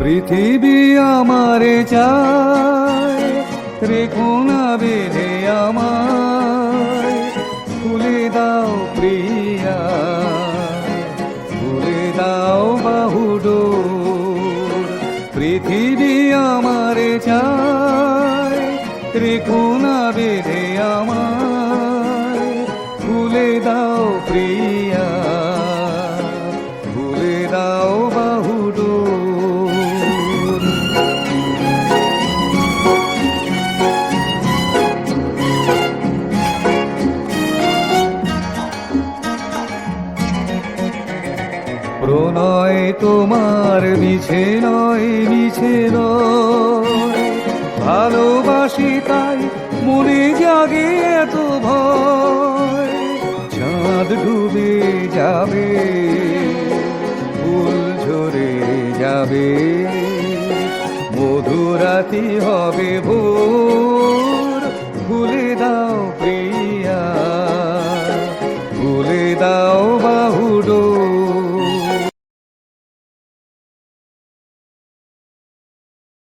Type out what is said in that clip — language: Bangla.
পৃথিবী আমারে চায় রেখো না বেঁধে খুলে দাও প্রিয়া, খুলে দাও বাহুডোর। পৃথিবী আমারে চায় রেখো না বেঁধে খুলে দাও প্রিয়া। প্রণয় তোমার মিছে নয় মিছে নয়। ভালোবাসি তাই মনে জাগে এত ভয়। চাঁদ ডুবে যাবে, ফুল ঝরে যাবে, মধুরাতি হবে ভোর। ভুলে দাও প্রিয়া, ভুলে দাও বাহুডো